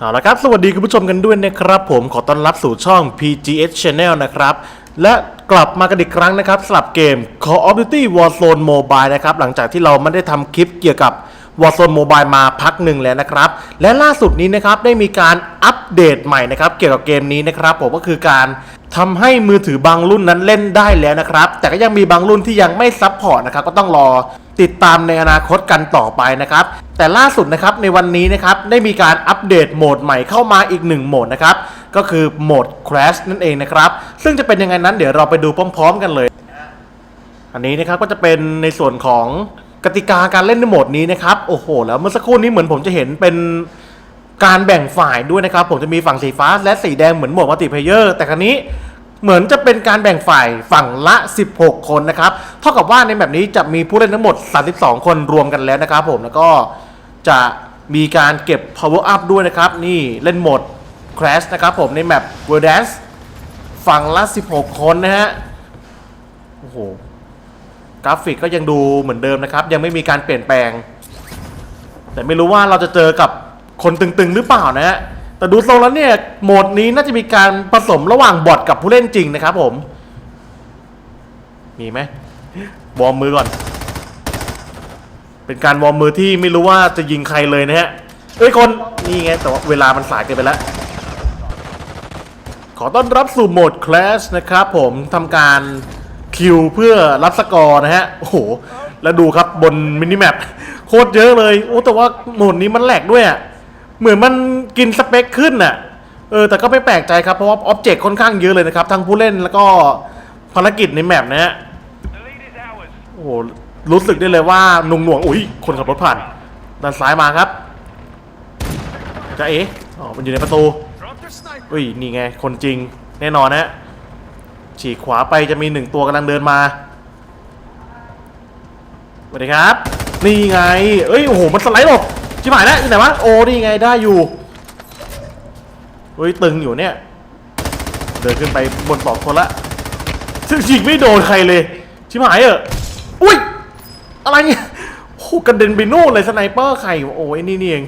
เอาละครับ สวัสดีคุณผู้ชมกันด้วยนะครับผมขอต้อนรับสู่ช่อง PGS Channel นะครับ และกลับมากันอีกครั้งนะครับสำหรับเกม Call of Duty Warzone Mobile นะครับ หลังจากที่เราไม่ได้ทำคลิปเกี่ยวกับ Warzone Mobile มาพักหนึ่งแล้วนะครับ และล่าสุดนี้นะครับได้มีการอัปเดตใหม่นะครับ เกี่ยวกับเกมนี้นะครับ ผมก็คือการทำให้มือถือบางรุ่นนั้นเล่นได้แล้วนะครับ แต่ก็ยังมีบางรุ่นที่ยังไม่ซับพอร์ตนะครับก็ต้องรอติดตามในอนาคตกันต่อไปนะครับ แต่ล่าสุดนะครับในวันนี้นะครับได้มีการอัปเดตโหมดใหม่เข้ามาอีกหนึ่งโหมดนะครับก็คือโหมด Crash นั่นเองนะครับซึ่งจะเป็นยังไงนั้นเดี๋ยวเราไปดูพร้อม ๆ กันเลย อันนี้นะครับก็จะเป็นในส่วนของกติกาการเล่นในโหมดนี้นะครับโอ้โห แล้วเมื่อสักครู่นี้เหมือนผมจะเห็นเป็นการแบ่งฝ่ายด้วยนะครับ ผมจะมีฝั่งสีฟ้าและสีแดงเหมือนโหมดมัลติเพเยอร์แต่ครั้นี้เหมือนจะเป็นการแบ่งฝ่ายฝั่งละ 16 คนนะครับ เท่ากับว่าในแบบนี้จะมีผู้เล่นทั้งหมด 32 คนรวมกันแล้วนะครับผมแล้วก็ จะมีการเก็บ power up ด้วยนะครับ นี่เล่นโหมด crash นะครับผมในแมป world dance ฝั่งละ 16 คนนะฮะ โอ้โห กราฟิกก็ยังดูเหมือนเดิมนะครับ ยังไม่มีการเปลี่ยนแปลง แต่ไม่รู้ว่าเราจะเจอกับคนตึงๆ หรือเปล่านะฮะ แต่ดูทรงแล้วเนี่ย โหมดนี้น่าจะมีการผสมระหว่างบอทกับผู้เล่นจริงนะครับผม มีไหมวอมมือก่อน เป็นการวอร์มมือที่ไม่รู้ว่าจะยิงใครเลยนะฮะเอ้ยคนนี่ไงแต่ว่าเวลามันสายเกินไปแล้ว ขอต้อนรับสู่โหมด Clash นะครับผมทำการคิวเพื่อรับสกอร์นะฮะโอ้โหแล้วดูครับบนมินิแมปโคตรเยอะเลยโอ้แต่ว่าโหมดนี้มันแหลกด้วยอะ่ะเหมือนมันกินสเปคขึ้นอะเออแต่ก็ไม่แปลกใจครับ เพราะว่าอ็อบเจกต์ค่อนข้างเยอะเลยนะครับ ทั้งผู้เล่นแล้วก็ภารกิจในแมปนะฮะโอ้โห รู้สึกได้เลยว่าหนุ่งหน่วง อุ้ยคนขับรถผ่าน ด้านซ้ายมาครับจะเอ๋อ๋อมันอยู่ในประตู อุ้ย นี่ไง คนจริง แน่นอนนะ ฉีกขวาไปจะมีหนึ่งตัวกำลังเดินมาสวัสดีครับ นี่ไง เอ้ย โอ้โห มันสไลด์หลบชิบหายแล้วที่ไหนวะ โอ้ นี่ไง ได้อยู่เฮ้ย ตึงอยู่เนี่ย เดินขึ้นไปบนปอกคนละซึ่งยิงไม่โดนใครเลย ชิบหายเอออุ้ย อะไรเนี่ยโอ้กระเด็นไปโน่นเลยสไนเปอร์ใครโอ้ยนี่นี่เอง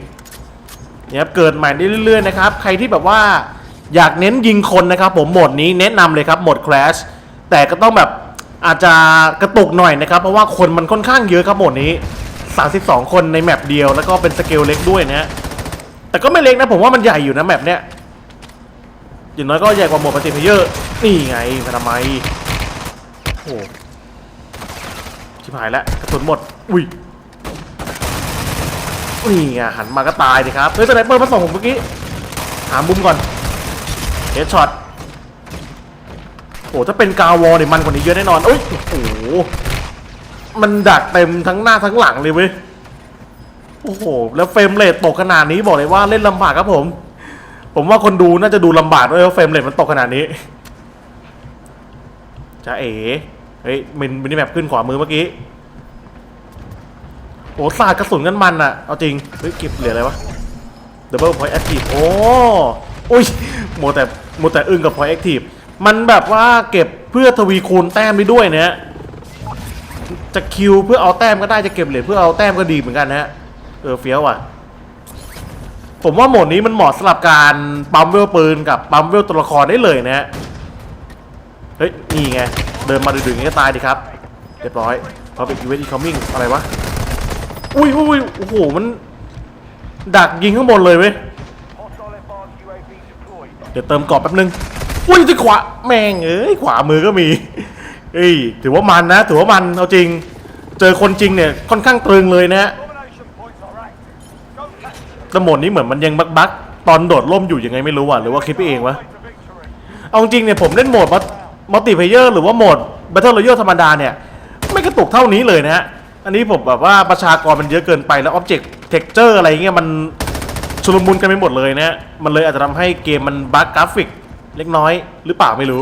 เนี่ยครับเกิดใหม่ได้เรื่อยๆนะครับ ใครที่แบบว่าอยากเน้นยิงคนนะครับผมโหมดนี้แนะนำเลยครับโหมด Crash แต่ก็ต้องแบบอาจจะกระตุกหน่อยนะครับ เพราะว่าคนมันค่อนข้างเยอะครับโหมดนี้ 32 คนในแมปเดียวแล้วก็เป็นสเกลเล็กด้วยนะแต่ก็ไม่เล็กนะผมว่ามันใหญ่อยู่นะแมปเนี้ยอย่างน้อยก็ใหญ่กว่าโหมดปฏิเพเยอร์นี่ไงทำไมโอ้ ชิบหายแล้วกระสุนหมด อุ้ยนี่ไงหันมาก็ตายดิครับ เฮ้ยสไนเปอร์มาส่งผมเมื่อกี้ หามุมก่อนเฮดช็อตโอ้ถ้าเป็นกาวอลเนี่ยมันกว่านี้เยอะแน่นอนเอ้ยโอ้โหมันดักเต็มทั้งหน้าทั้งหลังเลยเว้ยโอ้โหแล้วเฟรมเรทตกขนาดนี้บอกเลยว่าเล่นลำบากครับผม ผมว่าคนดูน่าจะดูลำบากด้วยว่าเฟรมเรทมันตกขนาดนี้จ้าเอ๋ เฮ้ยมินมินิแมปขึ้นขวามือเมื่อกี้ โอ้สาดกระสุนกันมันอะเอาจริง เฮ้ยเก็บเหลืออะไรวะ Double Point Active โอ้โอ้ยโมแต่โมแต่อึ้งกับ Point Active มันแบบว่าเก็บเพื่อทวีคูณแต้มไปด้วยนะฮะจะคิวเพื่อเอาแต้มก็ได้จะเก็บเหรียญเพื่อเอาแต้มก็ดีเหมือนกันนะฮะเออเฟี้ยวอะ ผมว่าโหมดนี้มันเหมาะสำหรับการปั๊มเวลปืนกับปั๊มเวลตัวละครได้เลยนะฮะเฮ้ยนี่ไง เดินมาดึงๆอย่างนี้ก็ตายดีครับ เรียบร้อยเขาเป็นอีเวนต์อีคอมมิ่งอะไรวะ อุ้ยอุ้ยโอ้โห มัน ดักยิงข้างบนเลยเว้ย เดี๋ยวเติมกรอบแป๊บนึง อุ้ยที่ขวา แม่งเอ้ย ขวามือก็มีเอ้ย ถือว่ามันนะ ถือว่ามัน เอาจริง เจอคนจริงเนี่ย ค่อนข้างตรึงเลยนะฮะต่โหมดนี้เหมือนมันยังบักบักตอนโดดร่มอยู่ยังไงไม่รู้อะ หรือว่าคิดไปเองวะ เอาจริงเนี่ยผมเล่นโหมดมั มัลติเพเยอร์หรือว่าโหมด Battle Royale ธรรมดาเนี่ย ไม่กระตุกเท่านี้เลยนะฮะ อันนี้ผมแบบว่าประชากรมันเยอะเกินไปแล้ว Object Texture อร์อะไรเงี้ยมันชุลมุนกันไปหมดเลยนะฮะมันเลยอาจจะทำให้เกมมันบั๊กกราฟิกเล็กน้อยหรือเปล่าไม่รู้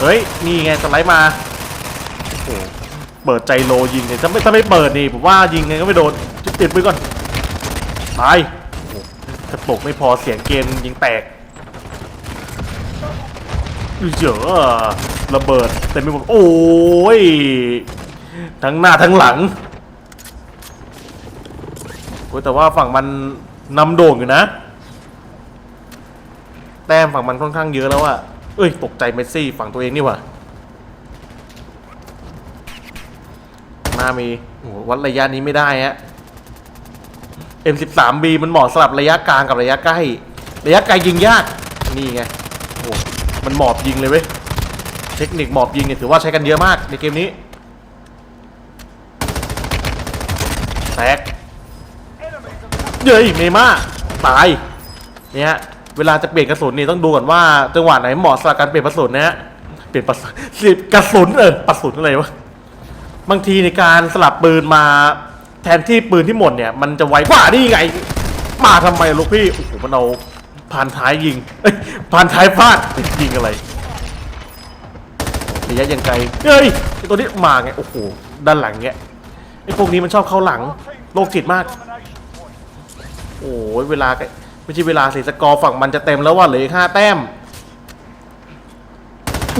เฮ้ย นี่ไงสไลด์มาโอ้โหเปิดใจโลยิงเนี่ยถ้าไม่ถ้าไม่เปิดนี่ผมว่ายิงไงก็ไม่โดนติดไปก่อนตายโอ้โหกระตุกไม่พอเสียงเกมยิงแตก เยอระเบิดเต็มไปหมดโอ้ยทั้งหน้าทั้งหลังโอ้ยแต่ว่าฝั่งมันนำโด่งอยู่นะ แต้มฝั่งมันค่อนข้างเยอะแล้วอะเอ้ยตกใจเมสซี่ฝั่งตัวเองนี่ว่าหน้ามีโหวัดระยะนี้ไม่ได้ฮะ M13B มันเหมาะสำหรับระยะกลางกับระยะใกล้ ระยะไกลยิงยาก นี่ไง มันหมอบยิงเลยเว้ย เทคนิคหมอบยิงเนี่ยถือว่าใช้กันเยอะมากในเกมนี้ แตกเย้ยเมม่าตาย เนี่ยเวลาจะเปลี่ยนกระสุนนี่ต้องดูก่อนว่าจังหวะไหนเหมาะสำหรับการเปลี่ยนกระสุนนะฮะ เปลี่ยนกระสุนกระสุนเออกระสุนอะไรวะ บางทีในการสลับปืนมาแทนที่ปืนที่หมดเนี่ย มันจะไวกว่านี่ไง มาทำไมลูกพี่ โอ้โหมันเอา ผ่านท้ายยิงเอ้ยผ่านท้ายฟาดยิงอะไรระยะยังไกลเฮ้ยไอตัวนี้มาไงโอ้โหด้านหลังเงี้ยไอ้พวกนี้มันชอบเข้าหลังโรคจิตมาก โอ้ยเวลาก็ไม่ใช่เวลาสิสกอร์ฝั่งมันจะเต็มแล้วว่าเหลืออีกห้าแต้ม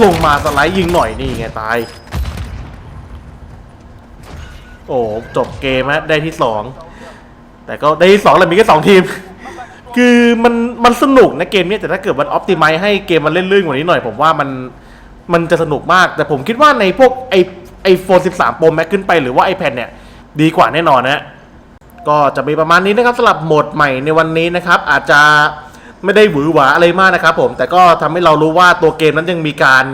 ลงมาสไลด์ยิงหน่อยนี่ไงตาย โอ้จบเกมฮะได้ที่สองแต่ก็ได้ที่สองเลยมีแค่สองทีม คือมันมันสนุกนะเกมเนี้ยแต่ถ้าเกิดมันออ t ติ i z e ให้เกมมันเล่นลื่นกว่านี้หน่อย ผมว่ามันมันจะสนุกมาก แต่ผมคิดว่าในพวกไอไอโฟน13 Pro Max ขึ้นไปหรือว่า iPad เนี่ย ดีกว่าแน่นอนนะก็จะมีประมาณนี้นะครับสำหรับโหมดใหม่ในวันนี้นะครับ อาจจะไม่ได้หวือหวาอะไรมากนะครับผมแต่ก็ทำให้เรารู้ว่าตัวเกมนั้นยังมีการ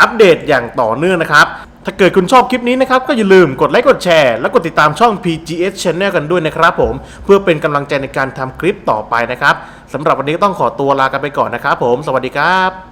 อัปเดตอย่างต่อเนื่องนะครับ ถ้าเกิดคุณชอบคลิปนี้นะครับ ก็อย่าลืมกดไลค์กดแชร์และกดติดตามช่อง PGS Channel กันด้วยนะครับผม เพื่อเป็นกำลังใจในการทำคลิปต่อไปนะครับสำหรับวันนี้ก็ต้องขอตัวลากันไปก่อนนะครับผม สวัสดีครับ